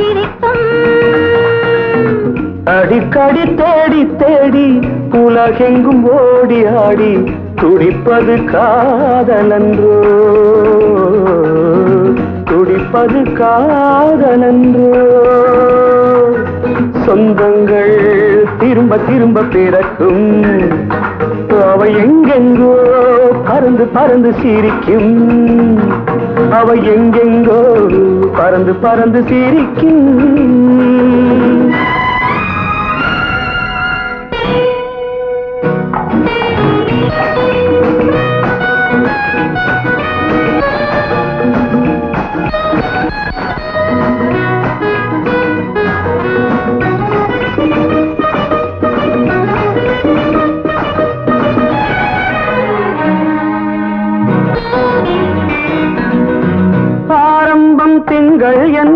பறந்து சிரிக்கும். அடிக்கடி தேடி தேடி உலகெங்கும் ஓடி ஆடி துடிப்பது காதலன்றோ. துடிப்பது காதலன்றோ. சொந்தங்கள் திரும்ப திரும்ப பிறக்கும். அவை எங்கெங்கோ பறந்து பறந்து சிரிக்கும். அவை எங்கெங்கோ பறந்து பறந்து சிரிக்கும்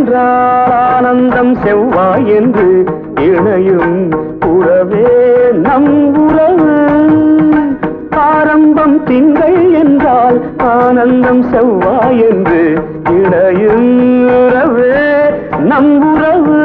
என்றால் ஆனந்தம் செவ்வாய் என்று இணையும் உறவே நம் உறவு. ஆரம்பம் திங்கள் என்றால் ஆனந்தம் செவ்வாய் என்று இணையும் உறவே நம் உறவு.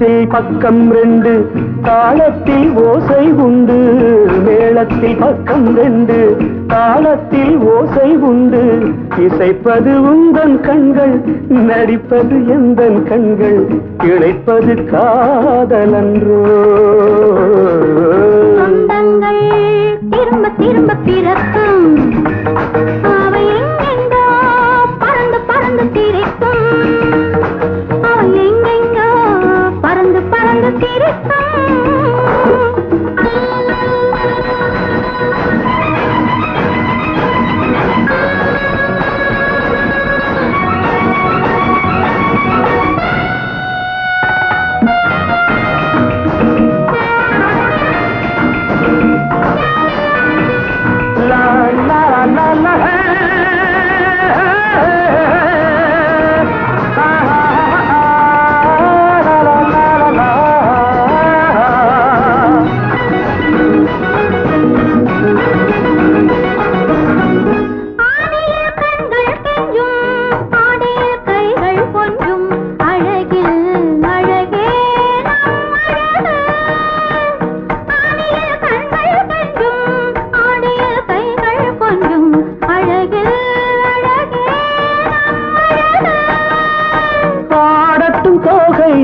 மேளத்தில் பக்கம் ரெண்டு தாளத்தில் ஓசை உண்டு. மேளத்தில் பக்கம் ரெண்டு தாளத்தில் ஓசை உண்டு. இசைப்பது உந்தன் கண்கள் நடிப்பது எந்தன் கண்கள் இழைப்பது காதலன்றோ திருத்தம்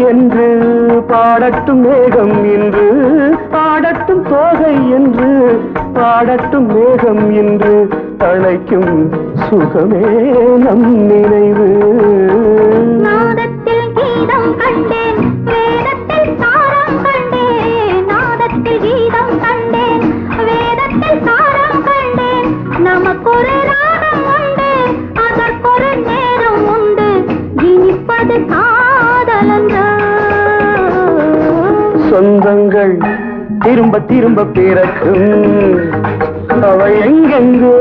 என்று பாடட்டும் மேகம் என்று பாடட்டும் தோகை என்று பாடட்டும் மேகம் என்று அழைக்கும் சுகமே நம் நினைவு. நாதத்தில் கீதம் கண்டேன் வேதத்தில் சாரம் கண்டேன் நாதத்தில் கீதம் கண்டேன் வேதத்தில் சாரம் கண்டேன் நமக்கொரு ராகம் உண்டு அதற்கொரு நேரம் உண்டு. இனிப்பது தான் சொந்தங்கள் திரும்ப திரும்ப பிறக்கும். அவள் எங்கெங்கோ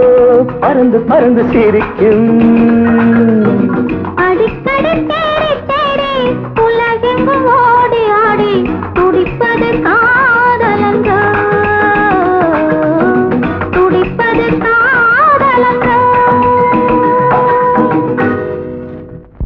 பறந்து பறந்து சிரிக்கும்.